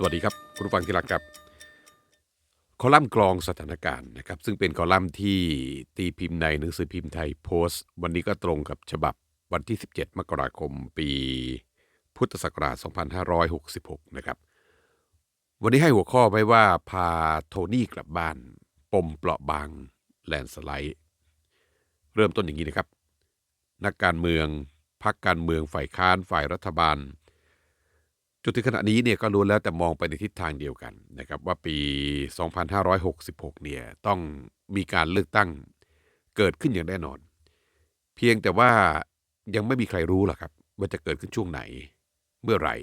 สวัสดีครับ คุณผู้ฟังที่รักครับ คอลัมน์กรองสถานการณ์นะครับ ซึ่งเป็นคอลัมน์ที่ตีพิมพ์ในหนังสือพิมพ์ไทยโพสต์ วันนี้ก็ตรงกับฉบับวันที่ 17 มกราคม ปีพุทธศักราช 2566 นะครับ วันนี้ให้หัวข้อไว้ว่าพาโทนี่กลับบ้าน ปมเปราะบางแลนสไลด์ เริ่มต้นอย่างนี้นะครับ นักการเมือง พักการเมืองฝ่ายค้านฝ่ายรัฐบาล นถึงขณะนี้เนี่ยก็รู้แล้วแต่มองไปในทิศทางเดียวกันนะครับว่าปี 2566 เนี่ยต้องมีการเลือกตั้งเกิดขึ้นอย่างแน่นอน เพียงแต่ว่ายังไม่มีใครรู้หรอกครับ ว่าจะเกิดขึ้นช่วงไหน เมื่อไหร่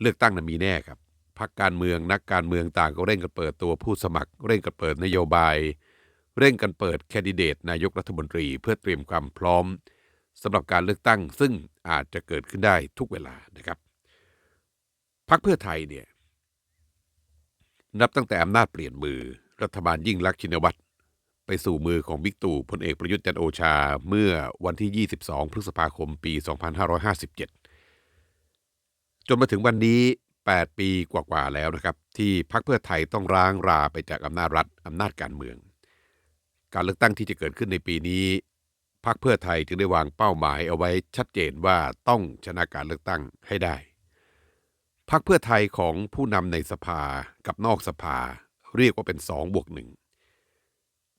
เลือกตั้งนั้นมีแน่ครับพรรคการเมืองนักการเมืองต่างก็เร่งกันเปิดตัวผู้สมัคร เร่งกันเปิดนโยบาย เร่งกันเปิดแคนดิเดตนายกรัฐมนตรี เพื่อเตรียมความพร้อมสำหรับการเลือกตั้งซึ่งอาจจะเกิดขึ้นได้ทุกเวลานะครับ พรรคเพื่อไทยเนี่ย นับตั้งแต่อำนาจเปลี่ยนมือ รัฐบาลยิ่งลักษณ์ชินวัตรไปสู่มือของบิ๊กตู่พลเอกประยุทธ์จันโอชาเมื่อวันที่ 22 พฤษภาคมปี 2557 จนมาถึงวันนี้ 8 ปีกว่าๆแล้วนะครับ ที่พรรคเพื่อไทยต้องร้างราไปจากอำนาจรัฐอำนาจการเมือง การเลือกตั้งที่จะเกิดขึ้นในปีนี้พรรคเพื่อไทยจึงได้วางเป้าหมายเอาไว้ชัดเจนว่าต้องชนะการเลือกตั้งให้ได้ พรรคเพื่อไทยของผู้นำในสภากับนอกสภา เรียกว่าเป็น2บวกหนึ่ง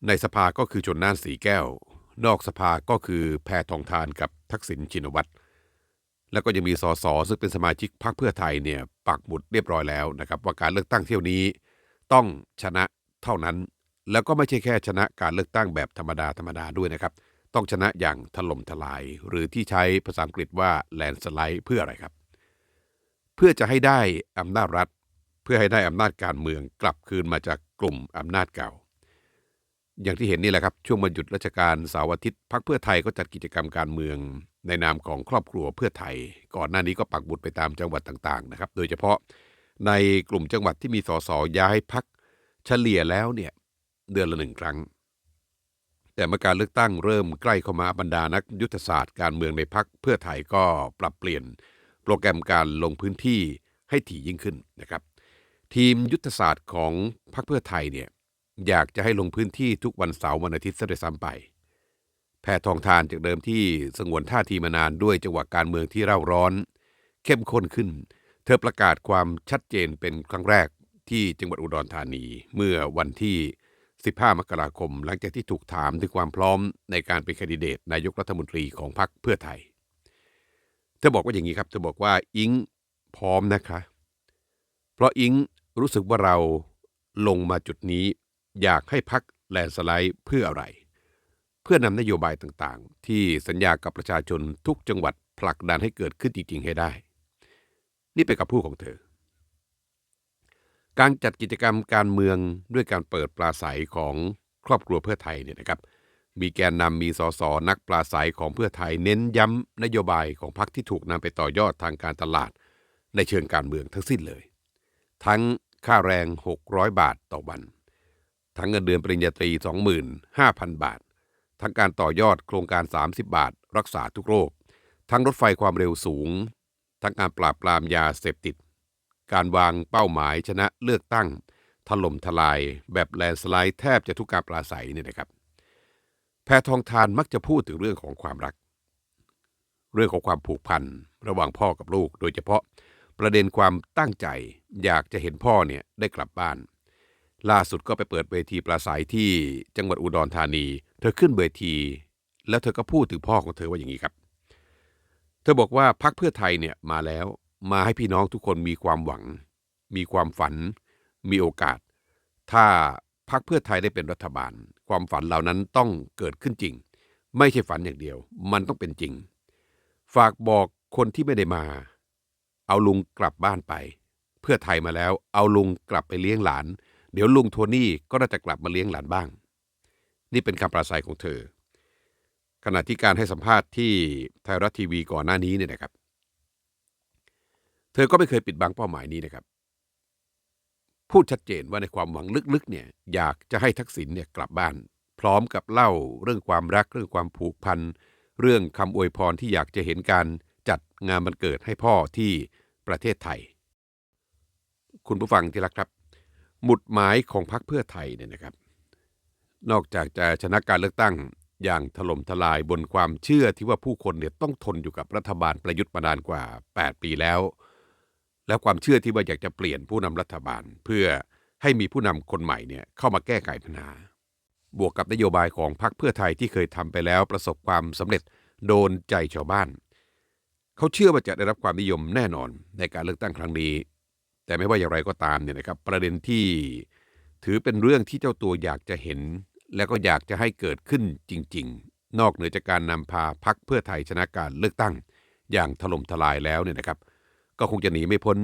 ในสภาก็คือชนน่านสีแก้ว นอกสภาก็คือแพทองทานกับทักษิณชินวัตรแล้วก็ยังมีสสซึ่งเป็นสมาชิกพรรคเพื่อไทยเนี่ยปักหมุดเรียบร้อยแล้วนะครับว่าการเลือกตั้งเที่ยวนี้ ต้องชนะเท่านั้น แล้วก็ไม่ใช่แค่ชนะการเลือกตั้งแบบธรรมดาธรรมดาด้วยนะครับ ต้องชนะอย่างถล่มทลาย หรือที่ใช้ภาษาอังกฤษว่าแลนสไลด์เพื่ออะไรครับ เพื่อจะให้ได้อำนาจรัฐ เพื่อให้ได้อำนาจการเมืองกลับคืนมาจากกลุ่มอำนาจเก่า อย่างที่เห็นนี่แหละครับ ช่วงวันหยุดราชการเสาร์อาทิตย์พักเพื่อไทยก็จัดกิจกรรมการเมือง ในนามของครอบครัวเพื่อไทย ก่อนหน้านี้ก็ปักบุตรไปตามจังหวัดต่างๆนะครับ โดยเฉพาะในกลุ่มจังหวัดที่มีสสย้ายพักเฉลี่ยแล้วเนี่ยเดือนละหนึ่งครั้ง แต่เมื่อการเลือกตั้งเริ่มใกล้เข้ามาบรรดานักยุทธศาสตร์การเมืองในพักเพื่อไทยก็ปรับเปลี่ยน โปรแกรมการลงพื้นที่ให้ถี่ยิ่งขึ้นนะครับ ทีมยุทธศาสตร์ของพรรคเพื่อไทยเนี่ยอยากจะให้ลงพื้นที่ทุกวันเสาร์วันอาทิตย์ซะด้วยซ้ำไป แพทองทานจากเดิมที่สงวนท่าทีมานานด้วยจังหวะการเมืองที่เร่าร้อน เข้มข้นขึ้น เธอประกาศความชัดเจนเป็นครั้งแรกที่จังหวัดอุดรธานีเมื่อวันที่ 15 มกราคม หลังจากที่ถูกถามถึงความพร้อมในการเป็นแคนดิเดตนายกรัฐมนตรีของพรรคเพื่อไทย เธอบอกว่าอย่างนี้ครับเธอบอกว่าอิงพร้อมนะคะ เพราะอิงรู้สึกว่าเราลงมาจุดนี้ อยากให้พักแลนสไลด์เพื่ออะไร เพื่อนำนโยบายต่างๆ ที่สัญญากับประชาชนทุกจังหวัดผลักดันให้เกิดขึ้นจริงๆให้ได้ นี่เป็นกับพูดของเธอ การจัดกิจกรรมการเมืองด้วยการเปิดปราศัยของครอบครัวเพื่อไทยเนี่ยนะครับ มีแกนนำมีสสนักปราศัยของเพื่อไทยเน้นย้ำนโยบายของพรรคที่ถูกนำไปต่อยอดทางการตลาด ในเชิงการเมืองทั้งสิ้นเลย ทั้งค่าแรง 600 บาทต่อวัน ทั้งเงินเดือนปริญญาตรี 25,000 บาท ทั้งการต่อยอดโครงการ 30 บาท รักษาทุกโรค ทั้งรถไฟความเร็วสูง ทั้งการปราบปรามยาเสพติด การวางเป้าหมายชนะเลือกตั้ง ถล่มทลายแบบแลนสไลด์แทบจะทุกการปราศัยเนี่ยนะครับ แพทองทานมักจะพูดถึงเรื่องของความรัก เรื่องของความผูกพันระหว่างพ่อกับลูก โดยเฉพาะประเด็นความตั้งใจอยากจะเห็นพ่อเนี่ยได้กลับบ้าน ล่าสุดก็ไปเปิดเวทีปราศัยที่จังหวัดอุดรธานี เธอขึ้นเวที แล้วเธอก็พูดถึงพ่อของเธอว่าอย่างนี้ครับ เธอบอกว่าพักเพื่อไทยเนี่ยมาแล้วมาให้พี่น้องทุกคนมีความหวัง มีความฝัน มีโอกาส ถ้า พักเพื่อไทยได้เป็นรัฐบาล ความฝันเหล่านั้นต้องเกิดขึ้นจริง ไม่ใช่ฝันอย่างเดียว มันต้องเป็นจริง ฝากบอกคนที่ไม่ได้มา เอาลุงกลับบ้านไป เพื่อไทยมาแล้ว เอาลุงกลับไปเลี้ยงหลาน เดี๋ยวลุงโทนี่ก็น่าจะกลับมาเลี้ยงหลานบ้าง นี่เป็นคำปราศัยของเธอ ขณะที่การให้สัมภาษณ์ที่ไทยรัฐทีวีก่อนหน้านี้เนี่ยนะครับ เธอก็ไม่เคยปิดบังเป้าหมายนี้นะครับ พูดชัดเจนว่าในความหวังลึกๆเนี่ยอยากจะให้ทักษิณเนี่ยกลับบ้าน พร้อมกับเล่าเรื่องความรักเรื่องความผูกพันเรื่องคำอวยพรที่อยากจะเห็นการจัดงานวันเกิดให้พ่อที่ประเทศไทย คุณผู้ฟังที่รักครับ หมุดหมายของพรรคเพื่อไทยเนี่ยนะครับ นอกจากจะชนะการเลือกตั้งอย่างถล่มทลายบนความเชื่อที่ว่าผู้คนเนี่ยต้องทนอยู่กับรัฐบาลประยุทธ์มานานกว่า 8 ปีแล้ว แล้วความเชื่อที่ว่าอยากจะเปลี่ยนผู้นำรัฐบาล เพื่อให้มีผู้นำคนใหม่เนี่ยเข้ามาแก้ไขปัญหา บวกกับนโยบายของพรรคเพื่อไทยที่เคยทำไปแล้วประสบความสำเร็จโดนใจชาวบ้าน เขาเชื่อว่าจะได้รับความนิยมแน่นอนในการเลือกตั้งครั้งนี้ แต่ไม่ว่าอย่างไรก็ตามเนี่ยนะครับ ประเด็นที่ถือเป็นเรื่องที่เจ้าตัวอยากจะเห็น แล้วก็อยากจะให้เกิดขึ้นจริง ๆ นอกเหนือจากการนำพาพักเพื่อไทยชนะการเลือกตั้ง อย่างถล่มทลายแล้วเนี่ยนะครับ ก็คงจะหนีไม่พ้น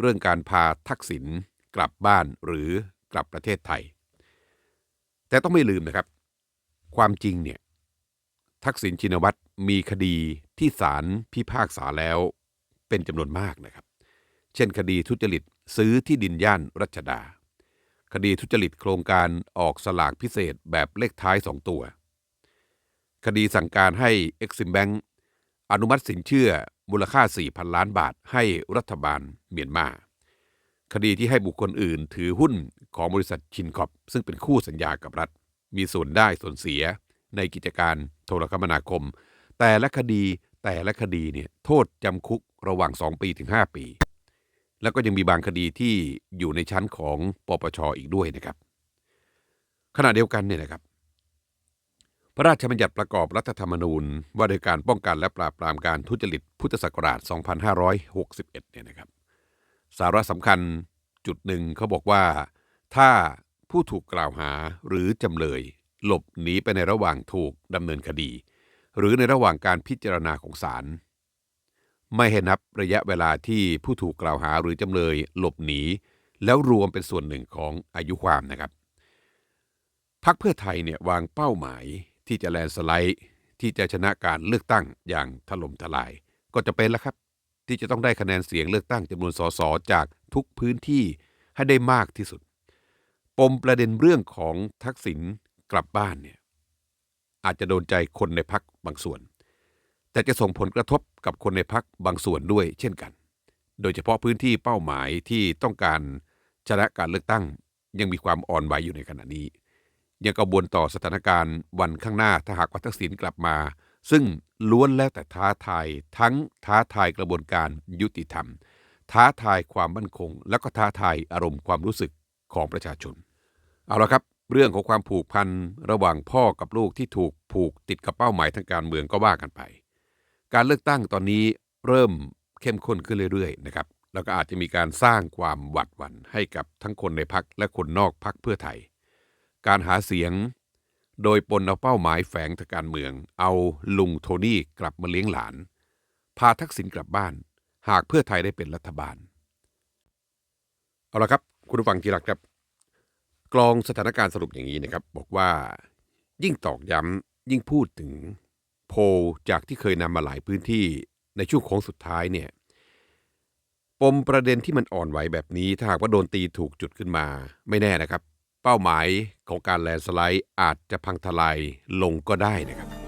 เรื่องการพาทักษิณกลับบ้านหรือกลับประเทศไทย แต่ต้องไม่ลืมนะครับ ความจริงเนี่ยทักษิณชินวัตรมีคดีที่ศาลพิพากษาแล้วเป็นจำนวนมากนะครับ เช่นคดีทุจริตซื้อที่ดินย่านรัชดา คดีทุจริตโครงการออกสลากพิเศษแบบเลขท้าย 2 ตัว คดีสั่งการให้ Exim Bank อนุมัติสินเชื่อมูลค่า 4,000 ล้านบาทให้รัฐบาลเมียนมาคดีที่ให้บุคคลอื่นถือหุ้นของบริษัทชินคอปซึ่งเป็นคู่สัญญากับรัฐ มีส่วนได้ส่วนเสียในกิจการโทรคมนาคม แต่ละคดีแต่ละคดีเนี่ยโทษจำคุกระหว่าง 2 ปีถึง 5 ปี แล้วก็ยังมีบางคดีที่อยู่ในชั้นของปปชอีกด้วยนะครับ ขณะเดียวกันเนี่ยนะครับ พระราชบัญญัติประกอบรัฐธรรมนูญ ว่าด้วยการป้องกันและปราบปรามการทุจริตพุทธศักราช 2561 เนี่ยนะครับ สาระสำคัญจุดหนึ่งเขาบอกว่า ถ้าผู้ถูกกล่าวหาหรือจำเลย หลบหนีไปในระหว่างถูกดำเนินคดี หรือในระหว่างการพิจารณาของศาลไม่ให้นับระยะเวลาที่ผู้ถูกกล่าวหาหรือจำเลย หลบหนี แล้วรวมเป็นส่วนหนึ่งของอายุความนะครับพักเพื่อไทยเนี่ยวางเป้าหมาย ที่จะแลนสไลด์ ที่จะชนะการเลือกตั้งอย่างถล่มทลาย ก็จะเป็นแล้วครับ ที่จะต้องได้คะแนนเสียงเลือกตั้งจำนวนสสจากทุกพื้นที่ให้ได้มากที่สุด ปมประเด็นเรื่องของทักษิณกลับบ้านเนี่ยอาจจะโดนใจคนในพักบางส่วน แต่จะส่งผลกระทบกับคนในพักบางส่วนด้วยเช่นกัน โดยเฉพาะพื้นที่เป้าหมายที่ต้องการชนะการเลือกตั้งยังมีความอ่อนไหวอยู่ในขณะนี้ ยังกังวลต่อสถานการณ์วันข้างหน้าถ้าหากว่าทักษิณกลับมา ซึ่งล้วนแล้วแต่ท้าทายทั้งท้าทายกระบวนการยุติธรรม ท้าทายความมั่นคง แล้วก็ท้าทายอารมณ์ความรู้สึกของประชาชน เอาละครับ เรื่องของความผูกพันระหว่างพ่อกับลูกที่ถูกผูกติดกับเป้าหมายทางการเมืองก็ว่ากันไป การเลือกตั้งตอนนี้เริ่มเข้มข้นขึ้นเรื่อยๆนะครับแล้วก็อาจจะมีการสร้างความหวัดหวั่นให้กับทั้งคนในพักและคนนอกพักเพื่อไทย การหาเสียง โดยปนเอาเป้าหมายแฝงทางการเมือง เอาลุงโทนี่กลับมาเลี้ยงหลาน พาทักษิณกลับบ้าน หากเพื่อไทยได้เป็นรัฐบาล เอาละครับ คุณผู้ฟังที่รักครับ กลองสถานการณ์สรุปอย่างนี้นะครับ บอกว่า ยิ่งตอกย้ำยิ่งพูดถึงโพลจากที่เคยนำมาหลายพื้นที่ในช่วงโค้งสุดท้ายเนี่ยปมประเด็นที่มันอ่อนไหวแบบนี้ ถ้าหากว่าโดนตีถูกจุดขึ้นมา ไม่แน่นะครับ เป้าหมาย ของการแลนสไลด์อาจจะพังทลายลงก็ได้นะครับ